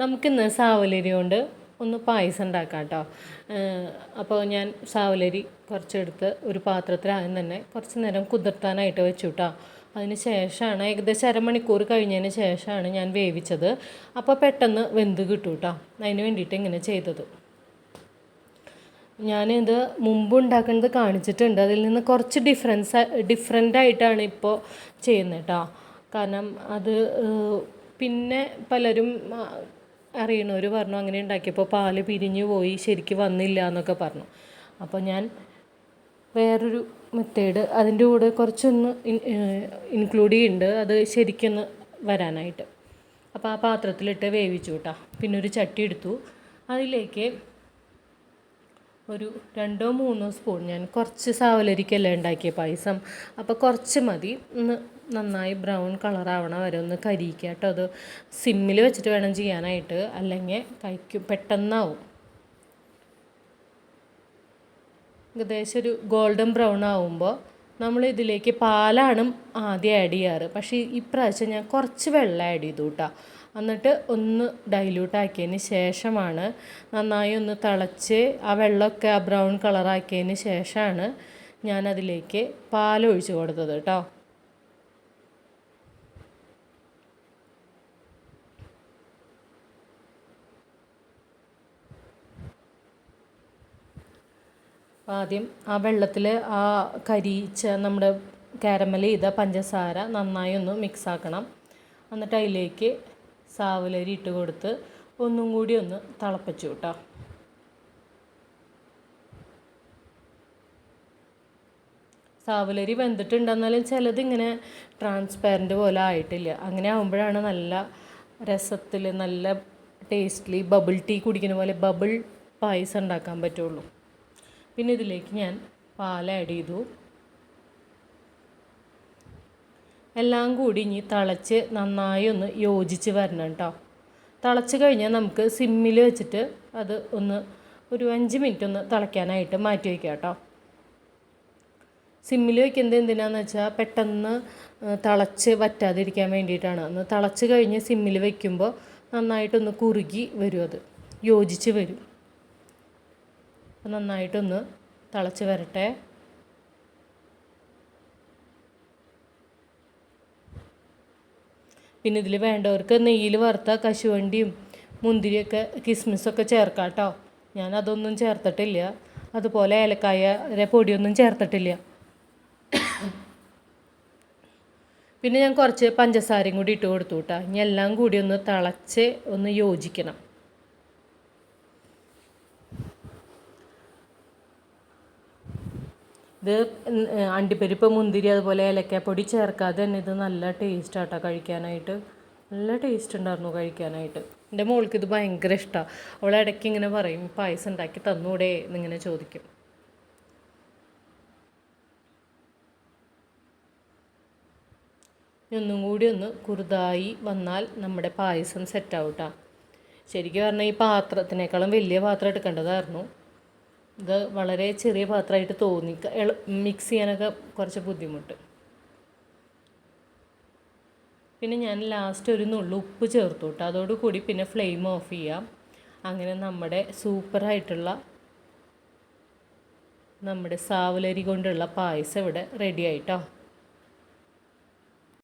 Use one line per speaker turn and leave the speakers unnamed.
നമുക്കിന്ന് സാവലരി കൊണ്ട് ഒന്ന് പായസം ഉണ്ടാക്കാം കേട്ടോ അപ്പോൾ ഞാൻ സാവലരി കുറച്ചെടുത്ത് ഒരു പാത്രത്തിൽ ആദ്യം തന്നെ കുറച്ച് നേരം കുതിർത്താനായിട്ട് വെച്ചു കേട്ടോ അതിന് ശേഷമാണ് ഏകദേശം അരമണിക്കൂർ കഴിഞ്ഞതിന് ശേഷമാണ് ഞാൻ വേവിച്ചത്. അപ്പോൾ പെട്ടെന്ന് വെന്ത് കിട്ടും കേട്ടോ അതിന് വേണ്ടിയിട്ട് ഇങ്ങനെ ചെയ്തത്. ഞാനിത് മുമ്പ് ഉണ്ടാക്കുന്നത് കാണിച്ചിട്ടുണ്ട്. അതിൽ നിന്ന് കുറച്ച് ഡിഫറൻസ് ഡിഫറെന്റ് ആയിട്ടാണ് ഇപ്പോൾ ചെയ്യുന്നത് കേട്ടോ കാരണം അത് പിന്നെ പലരും അറിയണവർ പറഞ്ഞു അങ്ങനെ ഉണ്ടാക്കിയപ്പോൾ പാൽ പിരിഞ്ഞു പോയി ശരിക്ക് വന്നില്ല എന്നൊക്കെ പറഞ്ഞു. അപ്പോൾ ഞാൻ വേറൊരു മെത്തേഡ് അതിന്റെ കൂടെ കുറച്ചൊന്ന് ഇൻക്ലൂഡ് ചെയ്യുന്നുണ്ട് അത് ശരിക്കൊന്ന് വരാനായിട്ട്. അപ്പോൾ ആ പാത്രത്തിലിട്ട് വേവിച്ചു കേട്ടോ പിന്നെ ഒരു ചട്ടി എടുത്തു. അതിലേക്ക് ഒരു രണ്ടോ മൂന്നോ സ്പൂൺ. ഞാൻ കുറച്ച് സാവലരിക്കല്ലേ ഉണ്ടാക്കിയ പായസം. അപ്പോൾ കുറച്ച് മതി. ഒന്ന് നന്നായി ബ്രൗൺ കളറാവണ. വരെ ഒന്ന് കരിയിക്കുക കേട്ടോ. അത് സിമ്മിൽ വെച്ചിട്ട് വേണം ചെയ്യാനായിട്ട്. അല്ലെങ്കിൽ കഴിക്കും പെട്ടെന്നാവും. ഏകദേശം ഒരു ഗോൾഡൻ ബ്രൗൺ ആവുമ്പോൾ നമ്മൾ ഇതിലേക്ക് പാലാണ് ആദ്യം ആഡ് ചെയ്യാറ്. പക്ഷേ ഇപ്രാവശ്യം ഞാൻ കുറച്ച് വെള്ളം ആഡ് ചെയ്തു കേട്ടോ എന്നിട്ട് ഒന്ന് ഡൈല്യൂട്ടാക്കിയതിന് ശേഷമാണ് നന്നായി ഒന്ന് തിളച്ച് ആ വെള്ളമൊക്കെ ആ ബ്രൗൺ കളറാക്കിയതിന് ശേഷമാണ് ഞാനതിലേക്ക് പാലൊഴിച്ച് കൊടുത്തത് കേട്ടോ ആദ്യം ആ വെള്ളത്തിൽ ആ കരിച്ച നമ്മുടെ കാരമൽ ചെയ്ത പഞ്ചസാര നന്നായി ഒന്ന് മിക്സ് ആക്കണം. എന്നിട്ട് അതിലേക്ക് സാവലരി ഇട്ട് കൊടുത്ത് ഒന്നും കൂടി ഒന്ന് തിളപ്പിച്ചു കേട്ടോ. സാവലരി വെന്തിട്ടുണ്ടെന്നാലും ചിലത് ഇങ്ങനെ ട്രാൻസ്പാരന്റ് പോലെ ആയിട്ടില്ല. അങ്ങനെ ആകുമ്പോഴാണ് നല്ല രസത്തിൽ നല്ല ടേസ്റ്റ്ലി ബബിൾ ടീ കുടിക്കുന്ന പോലെ ബബിൾ പായസം ഉണ്ടാക്കാൻ പറ്റുള്ളൂ. പിന്നെ ഇതിലേക്ക് ഞാൻ പാൽ ആഡ് ചെയ്തു. എല്ലാം കൂടി ഇനി തിളച്ച് നന്നായി ഒന്ന് യോജിച്ച് വരണം കേട്ടോ തിളച്ച് കഴിഞ്ഞാൽ നമുക്ക് സിമ്മിൽ വെച്ചിട്ട് അത് ഒന്ന് ഒരു അഞ്ച് മിനിറ്റ് ഒന്ന് തിളയ്ക്കാനായിട്ട് മാറ്റി വയ്ക്കാം കേട്ടോ സിമ്മിൽ വെക്കുന്നത് എന്തിനാന്ന് വെച്ചാൽ പെട്ടെന്ന് തിളച്ച് വറ്റാതിരിക്കാൻ വേണ്ടിയിട്ടാണ്. ഒന്ന് തിളച്ച് കഴിഞ്ഞ് സിമ്മിൽ വെക്കുമ്പോൾ നന്നായിട്ടൊന്ന് കുറുകി വരും അത്. യോജിച്ച് വരും. അപ്പം നന്നായിട്ടൊന്ന് തിളച്ച് വരട്ടെ. പിന്നെ ഇതിൽ വേണ്ടവർക്ക് നെയ്യിൽ വറുത്ത കശുവണ്ടിയും മുന്തിരിയൊക്കെ കിസ്മിസൊക്കെ ചേർക്കാം കേട്ടോ ഞാൻ അതൊന്നും ചേർത്തിട്ടില്ല. അതുപോലെ ഏലക്കായ പൊടിയൊന്നും ചേർത്തിട്ടില്ല. പിന്നെ ഞാൻ കുറച്ച് പഞ്ചസാരയും കൂടി ഇട്ട് കൊടുത്തു കേട്ടോ. ഇനി എല്ലാം കൂടി ഒന്ന് തിളച്ച് ഒന്ന് യോജിക്കണം. ഇത് അണ്ടിപ്പരിപ്പ് മുന്തിരി അതുപോലെ ഏലക്കാപ്പൊടി ചേർക്കാതെ തന്നെ ഇത് നല്ല ടേസ്റ്റ് ആട്ടോ കഴിക്കാനായിട്ട്. നല്ല ടേസ്റ്റ് ഉണ്ടായിരുന്നു കഴിക്കാനായിട്ട്. എന്റെ മോൾക്ക് ഇത് ഭയങ്കര ഇഷ്ടമാണ് അവൾ ഇടയ്ക്ക് ഇങ്ങനെ പറയും പായസം ഉണ്ടാക്കി തന്നൂടെ? എന്നിങ്ങനെ ചോദിക്കും. ഒന്നും കൂടി ഒന്ന് കുറുതായി വന്നാൽ നമ്മുടെ പായസം സെറ്റ് കേട്ടോ ശരിക്കും പറഞ്ഞാൽ ഈ പാത്രത്തിനേക്കാളും വലിയ പാത്രം എടുക്കേണ്ടതായിരുന്നു. ഇത് വളരെ ചെറിയ പാത്രമായിട്ട് തോന്നി. മിക്സ് ചെയ്യാനൊക്കെ കുറച്ച് ബുദ്ധിമുട്ട്. പിന്നെ ഞാൻ ലാസ്റ്റ് ഒരു നുള്ളു ഉപ്പ് ചേർത്തു കേട്ടോ അതോടുകൂടി പിന്നെ ഫ്ലെയിം ഓഫ് ചെയ്യാം. അങ്ങനെ നമ്മുടെ സൂപ്പറായിട്ടുള്ള നമ്മുടെ സാവലരി കൊണ്ടുള്ള പായസം ഇവിടെ റെഡി ആയിട്ടോ